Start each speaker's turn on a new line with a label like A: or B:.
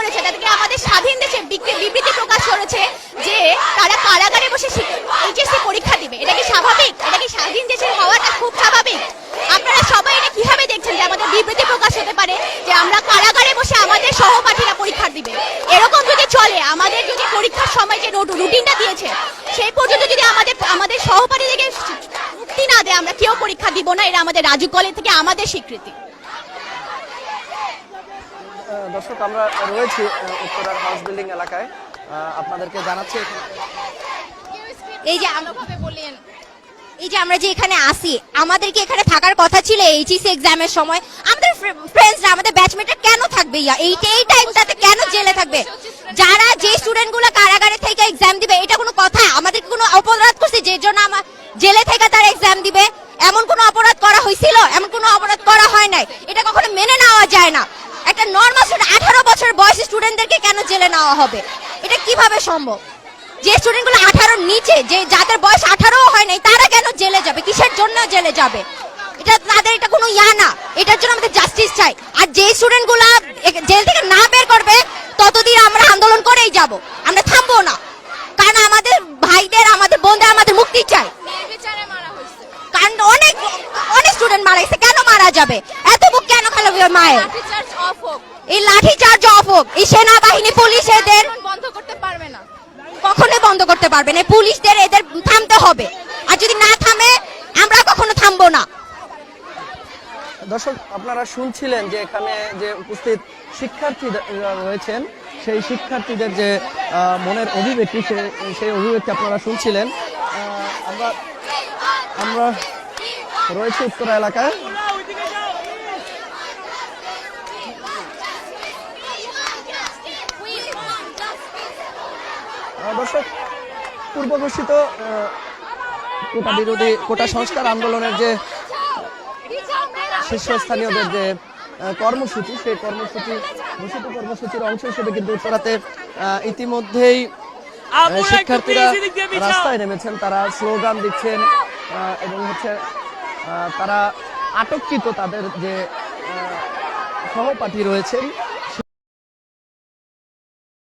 A: করেছে, তাদেরকে আমাদের স্বাধীন দেশে বিবৃতি প্রকাশ করেছে যে তারা কারাগারে বসে এইচএসসি পরীক্ষা দিবে। এটা কি স্বাভাবিক? এটা কি স্বাধীন দেশের হওয়াটা খুব স্বাভাবিক? আপনারা সবাই এটা কীভাবে দেখছেন যে আমাদের বিবৃতি প্রকাশ হতে পারে যে আমরা কারাগারে বসে আমাদের সহপাঠীরা পরীক্ষা দিবে? এরকম যদি চলে, আমাদের যদি পরীক্ষার সময় যে রুট- রুটিনটা দিয়েছে, সেই পর্যন্ত যদি আমাদের আমাদের সহপাঠীদেরকে মুক্তি না দেয়, আমরা কেউ পরীক্ষা দিব না এটা আমাদের রাজু কলেজ থেকে আমাদের স্বীকৃতি।
B: দর্শক, আমরা রয়েছি উত্তরার হাউস বিল্ডিং এলাকায়। আপনাদেরকে জানাচ্ছি
C: এই যে বললেন এই যে আমরা যে এখানে আসি, আমাদের কি এখানে থাকার কথা ছিল এইচএসসি এক্সামের সময়? আমাদের ফ্রেন্ডসরা আমাদের ব্যাচমেটরা কেন থাকবে ইয়া? এই এই টাইমটাতে কেন জেলে থাকবে? যারা যে স্টুডেন্টগুলো কারাগারে থেকে এক্সাম দিবে, এটা কোনো কথা? আমাদের কোনো অপরাধ করছে যে জন্য আমার জেলে থেকে তারা এক্সাম দিবে? এমন কোনো অপরাধ করা হয়েছিল এমন কোনো অপরাধ করা হয় নাই? এটা কখনো মেনে নেওয়া যায় না। একটা নর্মাল বছর বয়সী স্টুডেন্টদেরকে কেন জেলে নেওয়া হবে? এটা কীভাবে সম্ভব? যে স্টুডেন্টগুলো আঠারোর নিচে, যে যাদের বয়স আঠারো হয় নাই, তারা কেন জেলে যাবে? কিসের জন্য জেলে যাবে? এটা তাদের, এটা কোনো ইয়া না। এটার জন্য আমাদের জাস্টিস চাই। আর যে স্টুডেন্টগুলো জেল থেকে না বের করবে, ততদিন আমরা আন্দোলন করেই যাব। আমরা থামবো না। কারণ আমাদের ভাইদের, আমাদের বোনদের আমাদের মুক্তি চাই। কারণ অনেক অনেক স্টুডেন্ট মারা গেছে। কেন মারা যাবে? এত বুক কেন খেলাবে মায়ের? এই লাঠি চার্জ অফ এই সেনাবাহিনী পুলিশ এদের
A: বন্ধ করতে পারবে না।
C: কখনোই বন্ধ করতে পারবে না এই পুলিশদের এদের থামতে হবে। আর যদি না থামে আমরা কখনো থামবো না।
B: দর্শক আপনারা শুনছিলেন যে এখানে যে উপস্থিত শিক্ষার্থী রয়েছেন সেই শিক্ষার্থীদের যে মনের অভিব্যক্তি সে- সেই অভিব্যক্তি আপনারা শুনছিলেন। আমরা আমরা রয়েছে উত্তরা এলাকায়। দর্শক পূর্ব ঘোষিত কোটা বিরোধী কোটা সংস্কার আন্দোলনের যে শীর্ষস্থানীয়দের যে কর্মসূচি সেই কর্মসূচি ঘোষিত কর্মসূচির অংশ হিসেবে কিন্তু উত্তরাতে ইতিমধ্যেই শিক্ষার্থীরা রাস্তায় নেমেছেন তারা স্লোগান দিচ্ছেন এবং হচ্ছে তারা আটককৃত তাদের যে সহপাঠী রয়েছেন